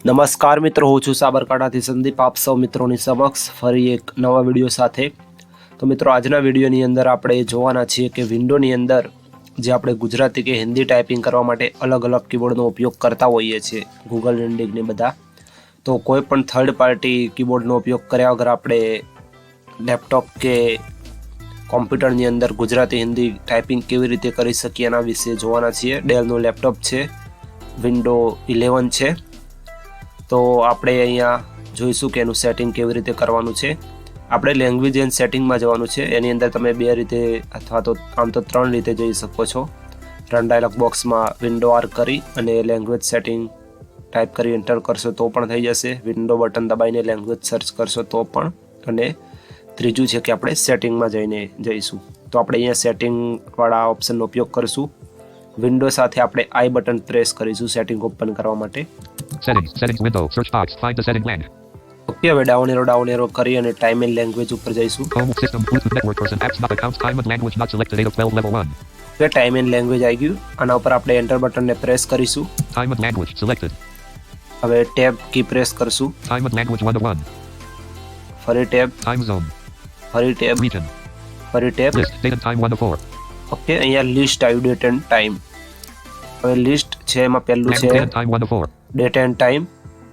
નમસ્કાર મિત્રો, હું છું સાબરકાંઠાથી સંદીપ. આપ સૌ મિત્રોની સમક્ષ ફરી એક નવા વીડિયો સાથે. તો મિત્રો, આજના વિડીયોની અંદર આપણે જોવાના છીએ કે વિન્ડોની અંદર જે આપણે ગુજરાતી કે હિન્દી ટાઈપિંગ કરવા માટે અલગ અલગ કીબોર્ડનો ઉપયોગ કરતા હોઈએ છીએ ગૂગલ ને બધા. તો કોઈ પણ થર્ડ પાર્ટી કીબોર્ડનો ઉપયોગ કર્યા વગર આપણે લેપટોપ કે કોમ્પ્યુટરની અંદર ગુજરાતી હિન્દી ટાઈપિંગ કેવી રીતે કરી શકીએ એના વિશે જોવાના છીએ. ડેલનું લેપટોપ છે વિન્ડો ઇલેવન છે. તો આપણે અહીંયા જોઈશું કે એનું સેટિંગ કેવી રીતે કરવાનું છે. આપણે લેંગ્વેજ એન્ડ સેટિંગમાં જવાનું છે. એની અંદર તમે બે રીતે અથવા તો આમ તો ત્રણ રીતે જઈ શકો છો. રન ડાયલોગ બોક્સમાં વિન્ડો આર કરી અને લેંગ્વેજ સેટિંગ ટાઈપ કરી એન્ટર કરશો તો પણ થઈ જશે. વિન્ડો બટન દબાઈને લેંગ્વેજ સર્ચ કરશો તો પણ. અને ત્રીજું છે કે આપણે સેટિંગમાં જઈને જઈશું. તો આપણે અહીંયા સેટિંગવાળા ઓપ્શનનો ઉપયોગ કરીશું. વિન્ડો સાથે આપણે આઈ બટન પ્રેસ કરીશું સેટિંગ ઓપન કરવા માટે. Settings. Settings window. Search box. Find the setting land. Okay હવે ડાઉન એરો ડાઉન એરો કરી અને ટાઈમ એન્ડ લેંગ્વેજ ઉપર જઈશું Home system. Bluetooth network person. Apps not accounts. Time and language not selected. 8 of 12 level 1. કે time and language આવી ગયું આના ઉપર આપણે એન્ટર બટનને પ્રેસ કરીશું Time and language selected. હવે ટેબ કી પ્રેસ કરશું Time and language 1 to 1. ફરી ટેબ Time zone. ફરી ટેબ Region. ફરી tab List. Date and time 1 to 4. Okay અહીંયા લિસ્ટ આવ્યું ડેટ એન્ડ ટાઈમ હવે લિસ્ટ છે એમાં પહેલું છે date and time 1 to 4. Date and time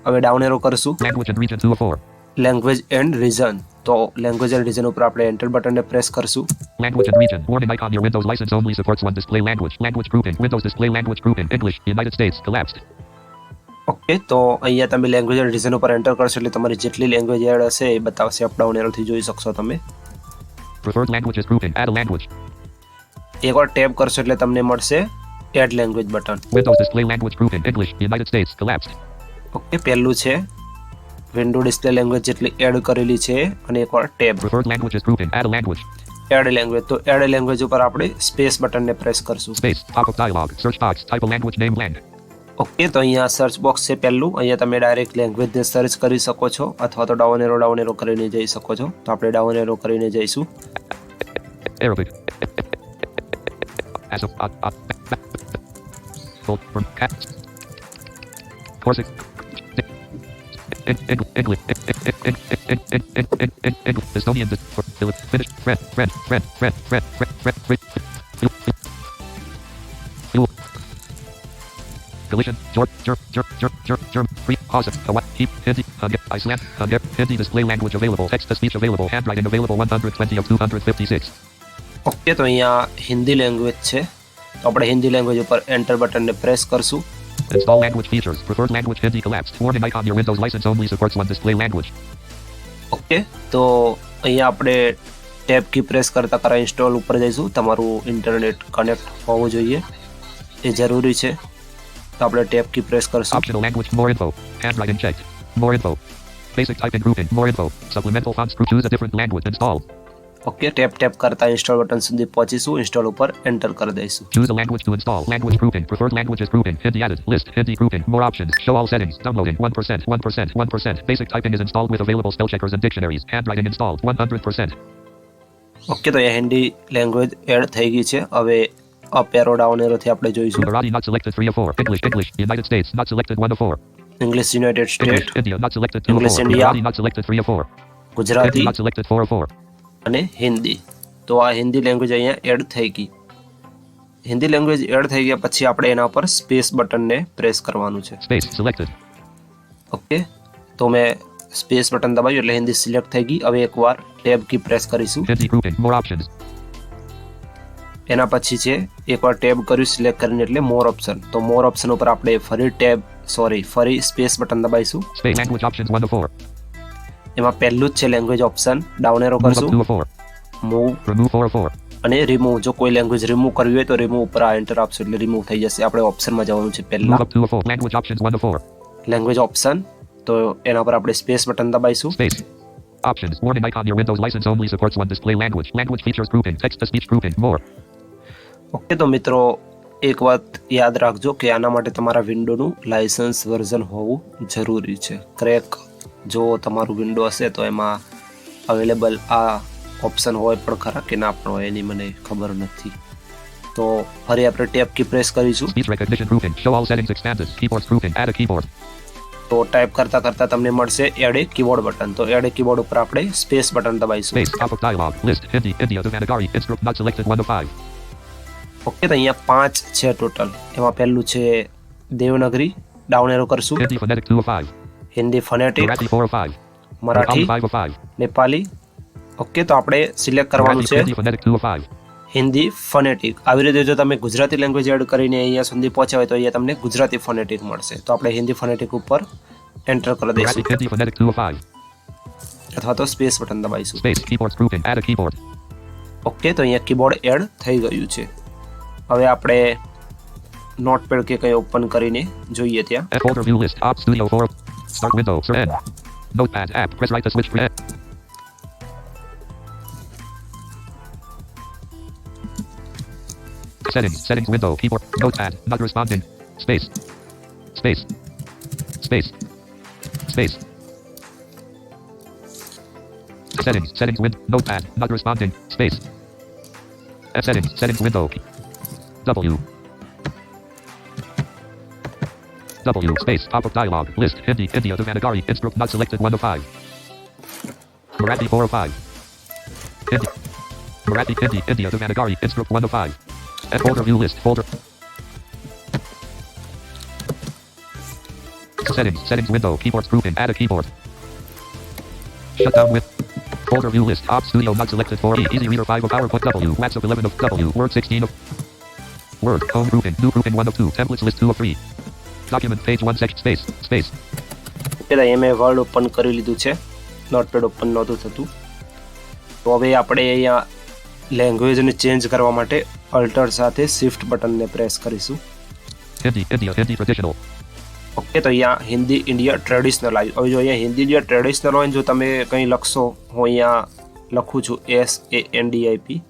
હવે ડાઉન એરો કરશું Language and region 2 to 4. Language and region તો લેંગ્વેજ એન્ડ રીઝન ઉપર આપણે એન્ટર બટનને પ્રેસ કરશું Language and region. Warning icon. Your Windows license only supports one display language. Language grouping. Windows display language grouping. English. United States. Collapsed. Okay તો અહીંયા તમે language and reason ઉપર enter કરશો એટલે તમારી જેટલી લેંગ્વેજ એડ હશે એ બતાવશે અપ ડાઉન એરોથી જોઈ શકશો તમે Preferred languages grouping. Add a language. એકવાર ટેપ કરશો એટલે તમને મળશે add language button Windows display language proof in English United States collapsed okay પહેલું છે. વિન્ડો ડિસ્પ્લે લેંગ્વેજ જેટલી એડ કરેલી છે અને એકવાર tab Preferred language proof in add language add language તો એડ લેંગ્વેજ ઉપર આપણે સ્પેસ બટનને પ્રેસ કરશું. Space pop up dialog search box Type a language name blank okay તો અહીંયા સર્ચ બોક્સ છે પહેલું. અહીંયા તમે ડાયરેક્ટ લેંગ્વેજને સર્ચ કરી શકો છો અથવા તો ડાઉન એરો ડાઉન એરો કરીને જઈ શકો છો. તો આપણે ડાઉન એરો કરીને જઈશું. Arabic. As of uh, uh, Full from cat. Corsic. English. Estonian. Finnish. French. French. French. French. French. French. French. Galician, George, Germ, Germ, Germ, Germ, Germ, Free, Hausa, Hawaii, Keep, Hindi, Hungary, Iceland, Hungary, Hindi display language available, text to speech available, handwriting available 120 of 256. Okay તો અહીંયા Hindi language છે તો આપણે Hindi language ઉપર enter બટનને press કરશું Install language features. Preferred language Hindi collapsed. Warning icon. Your Windows license only supports one display language. Okay તો અહીંયા આપણે ટેબ કી પ્રેસ કરતા કરા ઇન્સ્ટોલ ઉપર જઈશું તમારું ઇન્ટરનેટ કનેક્ટ હોવું જોઈએ એ જરૂરી છે તો આપણે ટેબ કી પ્રેસ કરશું Optional language. More info. Handwriting checked. More info. Basic typing grouping. More info. Supplemental fonts. Choose a different language. Install. Okay tap tap કરતાં ઇન્સ્ટોલ બટન સુધી પહોંચીશું ઇન્સ્ટોલ ઉપર એન્ટર કરી દઈશું Choose a language to install. Language grouping. Preferred languages grouping. Hindi added. List. Hindi grouping. More options. Show all settings. Downloading. 1%. 1%. 1%. Basic typing is installed with available spell checkers and dictionaries. Handwriting installed. 100%. Okay તો અહીંયા Hindi language add થઈ ગઈ છે હવે up arrow down એરોથી આપણે જોઈશું Gujarati not selected 3 of 4. English. English. United States not selected 1 of 4. English United English. India not selected 2 of English 4. Gujarati not selected 3 of 4. Hindi not selected 4 of 4. અને હિન્દી. તો આ Hindi language અહીંયા add થઈ ગઈ. Hindi language add થઈ ગયા પછી આપણે એના પર સ્પેસ બટનને પ્રેસ કરવાનું છે. ઓકે? તો મેં સ્પેસ બટન દબાવ્યું એટલે હિન્દી સિલેક્ટ થઈ ગઈ. હવે એકવાર ટેબ કી પ્રેસ કરીશું. એના પછી છે એકવાર ટેબ કર્યું સિલેક્ટ કરીને એટલે મોર ઓપ્શન તો મોર ઓપ્શન ઉપર આપણે ફરી ટેબ સોરી ફરી સ્પેસ બટન દબાવીશું. એમાં પહેલું જ છે લેંગ્વેજ ઓપ્શન ડાઉન એરો કરશું 2 of 4. Move Remove 4 of 4. અને રિમૂવ જો કોઈ લેંગ્વેજ રિમૂવ કરવી હોય તો રિમૂવ ઉપર આ એન્ટર આપશો એટલે રિમૂવ થઈ જશે આપણે ઓપ્શનમાં જવાનું છે પહેલા up 2 of 4. Language options 1 to 4. Language option તો એના પર આપણે સ્પેસ બટન દબાવીશું. Options. Warning icon. Your Windows license only supports one display language. Language features grouping. Text to speech grouping. More. Okay તો મિત્રો એક વાત યાદ રાખજો કે આના માટે તમારા વિન્ડોનું લાયસન્સ વર્ઝન હોવું જરૂરી છે ક્રેક જો તમારું વિન્ડો હશે તો એમાં અવેલેબલ આ ઓપ્શન હોય પણ ખરા કે ના પણ હોય એની મને ખબર નથી તો ફરી આપણે ટેપ કી પ્રેસ કરીશું. તો ટાઈપ કરતા કરતા તમને મળશે એડ એ કીબોર્ડ બટન તો એડ એ કીબોર્ડ ઉપર આપણે સ્પેસ બટન દબાવીશું Space. Pop-up dialog. List. Hindi. India. Devanagari. Instruct not selected 1 to 5. Okay તો અહીંયા પાંચ છે ટોટલ એમાં પહેલું છે દેવનગરી ડાઉન એરો કરશું Hindi phonetic 2 of 5. Hindi phonetic Marathi 4 of 5. Marathi Bengali 5 of 5. Nepali okay તો આપણે સિલેક્ટ કરવાનું છે Hindi phonetic 2 of 5. હિન્દી ફોનેટિક આવી રીતે જો તમે ગુજરાતી લેંગ્વેજ એડ કરીને અહીંયા સુધી પહોંચ્યા હોય તો અહીંયા તમને ગુજરાતી ફોનેટિક મળશે તો આપણે હિન્દી ફોનેટિક ઉપર એન્ટર કરી દઈશું Hindi phonetic 2 of 5. અથવા તો સ્પેસ બટન દબાવીશું. ઓકે તો અહીંયા કીબોર્ડ એડ થઈ ગયું છે હવે આપણે નોટપેડ કે કંઈ ઓપન કરીને જોઈએ ત્યાં F folder view list. Op Studio 4. Start window. Sir N. Notepad app. Press right to switch. N. Settings. Settings window. Keyboard. Notepad. Not responding. Space. Space. Space. Space. Settings. Settings win. Notepad. Not responding. Space. F settings. Settings window. W. W space pop up dialog list Hindi India Devanagari instruct not selected 1 of 5 Marathi 4 of 5 Hindi Marathi Hindi India Devanagari instruct 1 of 5 F folder view list folder. Settings settings window keyboards grouping add a keyboard. Shut down with folder view list Op Studio not selected 4 E Easy Reader 5 of PowerPoint W WhatsApp 11 of W Word 16 of Word home grouping new grouping 1 of 2 templates list 2 of 3 Document page 1 section space space. પહેલાં એ મેં word open કરી લીધું છે Notepad open નહોતું થતું તો હવે આપણે અહીંયા લેંગ્વેજને ચેન્જ કરવા માટે અલ્ટર સાથે શિફ્ટ બટનને પ્રેસ કરીશું Hindi India Hindi traditional okay તો અહીંયા હિન્દી ઇન્ડિયા ટ્રેડિશનલ આવ્યું હવે જો અહીંયા હિન્દી ઇન્ડિયા ટ્રેડિશનલ હોય જો તમે કંઈ લખશો હું અહીંયા લખું છું S A N D I P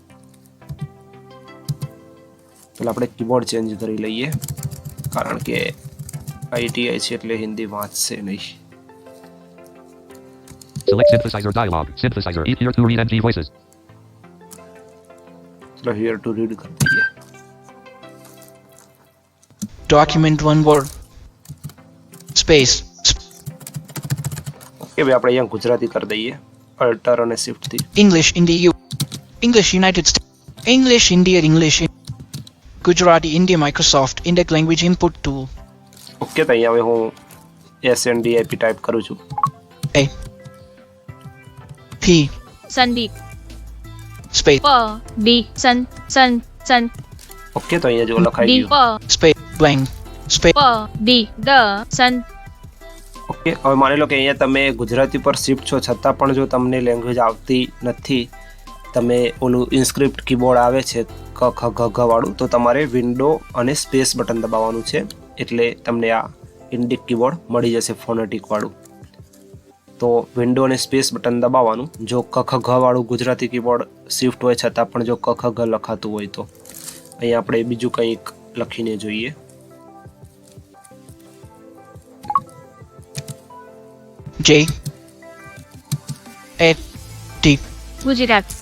પેલા આપણે કીબોર્ડ ચેન્જ કરી લઈએ કારણ કે આઈટીઆઈ છે એટલે હિન્દી વાંચશે નહીં select synthesizer dialog synthesizer Eat here to read NG voices ચલો here to read કરી દઈએ document one word space sp- okay ભાઈ આપણે અહીંયા ગુજરાતી કરી દઈએ અલ્ટર અને શિફ્ટથી english in the U- english united states english india english gujarati india microsoft index language input tool okay તો અહીંયા હવે હું S N D I type કરું છું. A p. સંદીપ. સ્પેસ પ. ડી સન સન સન. ઓકે તો અહીંયા જો લખાઈ ડી ગયું. પ. Space blank. Space. પ. ડી દ સન. ઓકે હવે માની લો કે અહીંયા તમે ગુજરાતી પર શિફ્ટ છો છતાં પણ જો તમને લેંગ્વેજ આવતી નથી તમે ઓલું ઇન્સ્ક્રિપ્ટ કીબોર્ડ આવે છે ક ખ ઘ ઘ વાળું તો તમારે વિન્ડો અને સ્પેસ બટન દબાવવાનું છે. એટલે તમને આ ઇન્ડિક કીબોર્ડ મળી જશે ફોનેટિકવાળું તો વિન્ડો અને સ્પેસ બટન દબાવવાનું. જો ક ખ ઘ વાળું ગુજરાતી કીબોર્ડ શિફ્ટ હોય છતાં પણ જો ક ખ ઘ લખાતું હોય તો. અહીંયા આપણે બીજું કંઈક લખીને જોઈએ. જે a ટી ગુજરાત.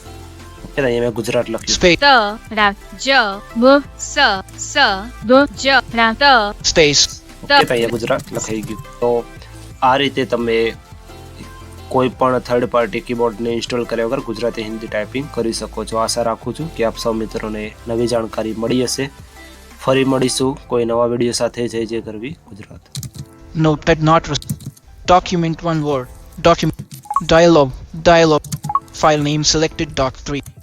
એટલે અહીંયા ગુજરાત લખ્યું ત રા જ બ સ સ દ જ રા ત સ્પેસ ઓકે અહીંયા ગુજરાત લખાઈ ગયું તો આ રીતે તમે કોઈ પણ થર્ડ પાર્ટી કીબોર્ડને ઇન્સ્ટોલ કર્યા વગર ગુજરાતી હિન્દી ટાઈપિંગ કરી શકો છો. આશા રાખું છું કે આપ સૌ મિત્રોને નવી જાણકારી મળી હશે. ફરી મળીશું કોઈ નવા વીડિયો સાથે. જય જય કરવી Gujarat. Notepad note document one word. Dialog dialog file name selected. Doc 3.